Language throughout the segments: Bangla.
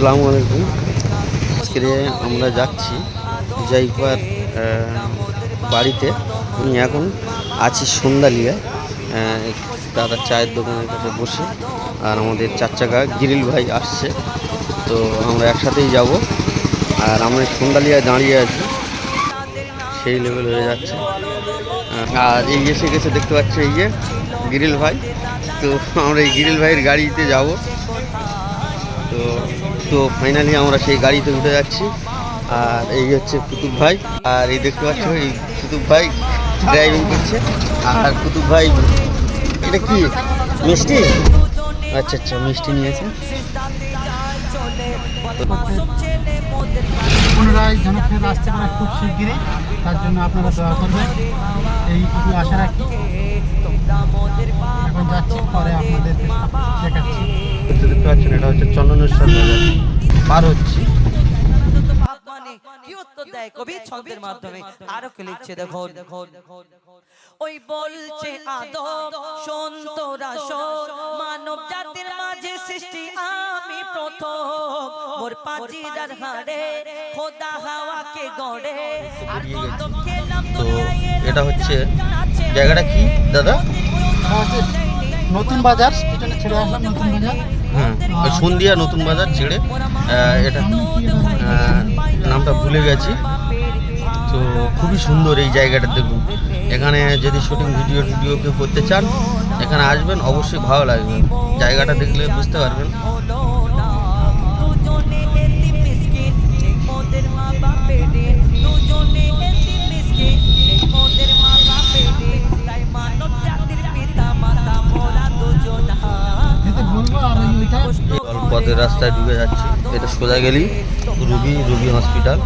আসসালামু আলাইকুম। আজকে আমরা যাচ্ছি জাইপার বাড়িতে। আমি এখন আছি সন্ধ্যালিয়া দাদা চায়ের দোকানের কাছে বসে, আর আমাদের চার চাকা গিরিল ভাই আসছে। তো আমরা একসাথেই যাব। আর আমরা সন্ধ্যালিয়ায় দাঁড়িয়ে আছি। সেই লেভেল হয়ে যাচ্ছে। আর এই এসে গেছে দেখতে পাচ্ছি এই যে গিরিল ভাই। তো আমরা এই গিরিল ভাইয়ের গাড়িতে যাব। তো তো ফাইনালি আমরা সেই গাড়িতে উঠে যাচ্ছি। আর এই হচ্ছে কুতুব ভাই। আর এই দেখতে পাচ্ছ, এই কুতুব ভাই ড্রাইভিং করছে। আর কুতুব ভাই, এটা কি? মিষ্টি? আচ্ছা আচ্ছা মিষ্টি নিয়েছে। পুনরায় পারে খুব শিগগিরই। তার জন্য আপনারা করবেন। আশা রাখি। এখন যাচ্ছি পরে আপনাদের দেখাচ্ছি। দেখতে দেখতে পাচ্ছেন এটা হচ্ছে চন্দনেশ্বর বাজার। পার হচ্ছি। মানে কি উত্তর দেয় কবি ছন্দের মাধ্যমে? আরও কি লিখছে দেখো ওই বলছে আদব শোন তোরা মানব জাতির মাঝে সৃষ্টি আমি প্রথম। মোর পাজিরার হাড়ে খোদা হাওয়াকে গড়ে। আর কদম খেলাম তো এটা হচ্ছে জায়গাটা কি দাদা? নতুন বাজার পিছনে ছেড়ে আসলাম নতুন বাজার। হ্যাঁ সন্ধিয়া নতুন বাজার ছেড়ে এটা নামটা ভুলে গেছি। তো খুবই সুন্দর এই জায়গাটা দেখুন। এখানে যদি শুটিং ভিডিও ভিডিও কেউ করতে চান এখানে আসবেন অবশ্যই ভালো লাগবে। জায়গাটা দেখলে বুঝতে পারবেন। রাস্তায় ঢুকে যাচ্ছি। এটা সোজা গেলেই রুবি রুবি হসপিটাল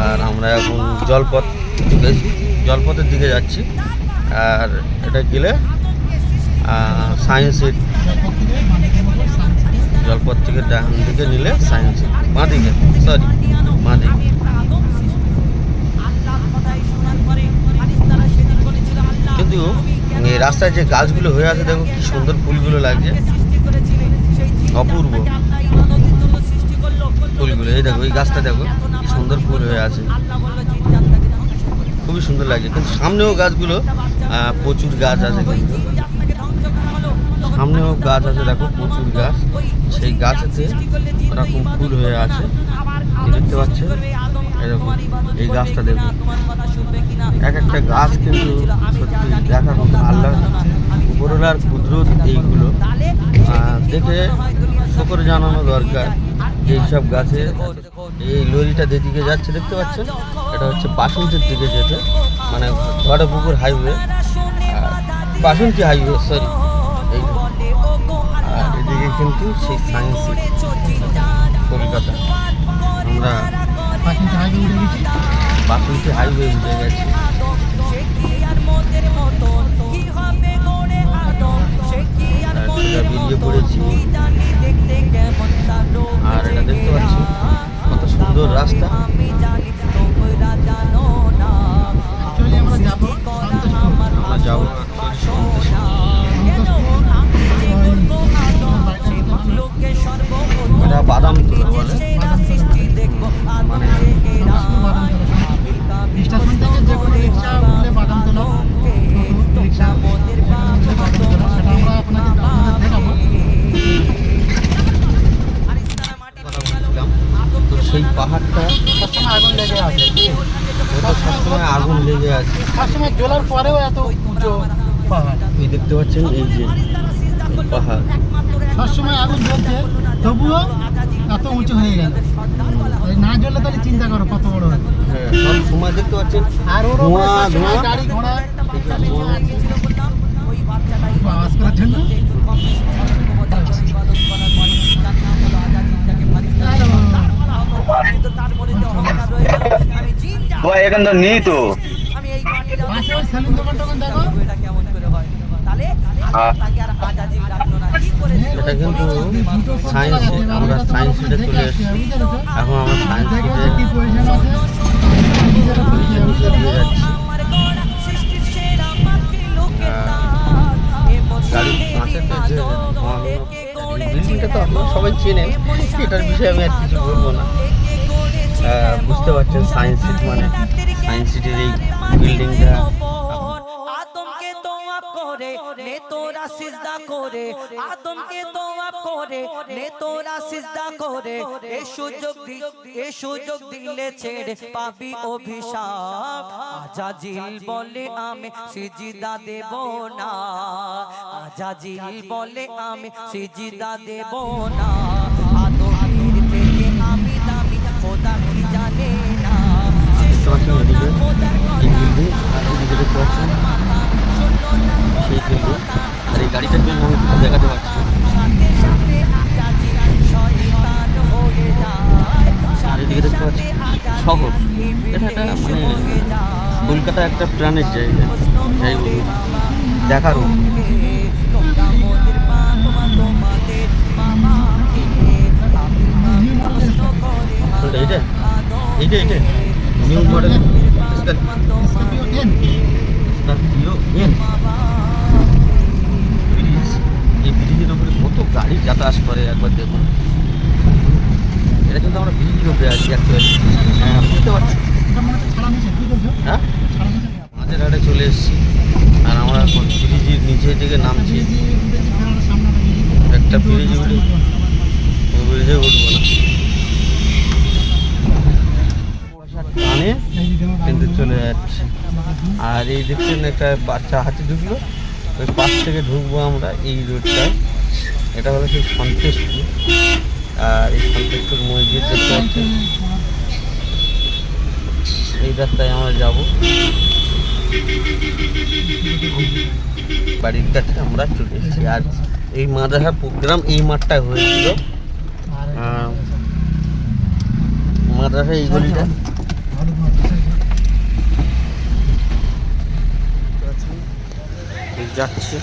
আর আমরা এখন জলপথ ঢুকে জলপথের দিকে যাচ্ছি। আর এটা গেলে সায়েন্স সিটি জলপথ থেকে ডান দিকে নিলে সায়েন্স সিটি বাঁ দিকে সরি বাঁ দিকে। কিন্তু রাস্তায় যে গাছগুলো হয়ে আছে, দেখো কি সুন্দর ফুলগুলো লাগছে। অপূর্ব। ফুলগুলো, এই দেখো, এই গাছটা দেখো, কি সুন্দর ফুল হয়ে আছে। খুবই সুন্দর লাগছে। কিন্তু সামনেও গাছগুলো প্রচুর গাছ আছে কিন্তু। সামনেও গাছ আছে, দেখো, প্রচুর গাছ। সেই গাছেতে ওরকম ফুল হয়ে আছে। দেখতে পাচ্ছে এরকম এই গাছটা দেখুন এক একটা গাছ কিন্তু সত্যি দেখার মতো আল্লাহ, উপরওয়ালার কুদরত এইগুলো দেখে শকর জানানো দরকার যে এইসব গাছে এই লরিটা যেদিকে যাচ্ছে দেখতে পাচ্ছেন? এটা হচ্ছে বাসন্তীর দিকে যেতে মানে Ghatpukur highway Basanti highway sorry এই আর এদিকে কিন্তু সেই সায়েন্স কলকাতা। আমরা হাইওয়ে উঠে গেছি? বাসন্তী হাইওয়ে উঠে গেছি। বেরিয়ে পড়েছি। সেই পাহাড়টা সবসময় আগুন লেগে আছে ওটা সবসময় আগুন লেগে আছে। সবসময় জ্বলার পরেও এত উঁচু পাহাড়। এই দেখতে পাচ্ছেন এই যে পাহাড়। সবসময় আগুন জ্বলছে তবুও এত উঁচু হয়ে গেল। না জ্বললে তাহলে চিন্তা করো কত বড় হয় সব সময় দেখতে পাচ্ছেন আর ওর গাড়ি ঘোড়া। আওয়াজ করার জন্য। ভাই এখান তো নেই তো পাশে ওই সেলুন দোকান টোকান দেখো। হ্যাঁ। এটা কিন্তু সায়েন্স আমরা সায়েন্স সিটে চলে এসেছি। এখন আমরা সায়েন্স সিটে কি পজিশন আছে। নিজেরা পজিশন নিচে দিয়ে যাচ্ছি। গাড়ির কাঁচেতে যে বিল্ডিংটা তো আপনারা সবাই চেনেন এটার বিষয়ে আমি আর কিছু বলব না। বুঝতে পারছেন সায়েন্স সিটি মানে সায়েন্স সিটির এই বিল্ডিংটা আদমকে বলে, আমি সিজদা দেব না। আজাজিল বলে, আমি সিজদা দেব না। সেই বিল্ডিং আর এই গাড়িটার জন্য আমি দেখাতে পারছি না। সাথে সাথে আজাজি শয়তান যায় আর এদিকে দেখতে পাচ্ছি শহর। এটা একটা মানে কলকাতা একটা প্রাণের জায়গা। যাই বলুন দেখার মতো। তোমরা মোদের মা তোমা তোমাদের মামা প্রশ্ন করে কোনটা এটা? এইটা এইটা? New model ten Scorpio N bridge এই ব্রিজের উপরে কত গাড়ি যাতায়াত করে, একবার দেখুন। এটা কিন্তু আমরা ব্রিজের উপরে আছি অ্যাকচুয়ালি হ্যাঁ বুঝতে পারছি। হ্যাঁ? মাঝের চলে এসেছি। আর আমরা এখন ব্রিজের নিচে থেকে নামছি। একটা ব্রিজ উঠে ব্রিজে উঠবো না। কিন্তু চলে যাচ্ছে। আর এই দেখছেন একটা বাচ্চা হাতে ঢুকলো। ওই পাশ থেকে ঢুকবো আমরা এই রোডটায়। এটা হলো সেই সন্তেশপুর আর এই সন্তেশপুর মসজিদ দেখতে পাচ্ছেন? এই রাস্তায় আমরা যাব। বাড়ির কাছে আমরা চলে এসেছি। আর এই মাদ্রাসার প্রোগ্রাম এই মাঠটায় হয়েছিল। মাদ্রাসা এই গলিটা। যাচ্ছে।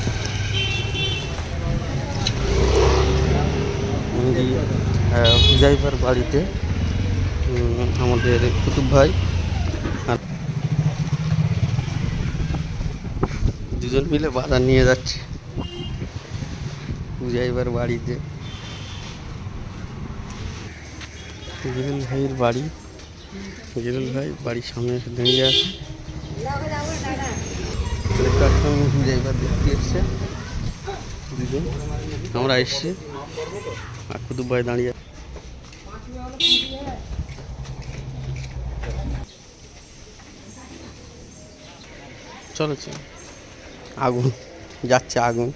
হুজাইফার বাড়িতে আমাদের কুতুব ভাই আর দুজন মিলে বাজার নিয়ে যাচ্ছে হুজাইফার বাড়িতে। জেরুল ভাইয়ের বাড়ি। জেরুল ভাই, বাড়ির সামনে এসে দাঁড়িয়ে আছে। দেখতে আমরা এসছি আর কুতুব ভাই দাঁড়িয়ে। চলো চলো। আগুন, যাচ্ছে আগুন।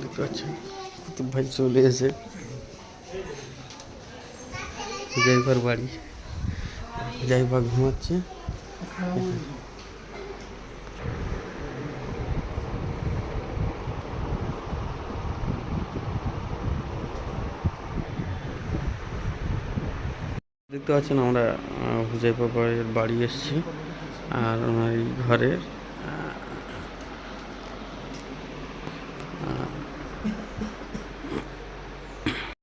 দেখতে পাচ্ছেন কুতুব ভাই চলে এসে জয়বার বাড়ি। জয়বা ঘুমাচ্ছে। দেখতে পাচ্ছেন আমরা আহ, হুজাইফা বাড়ির বাড়ি এসেছি। আর ওনার ঘরের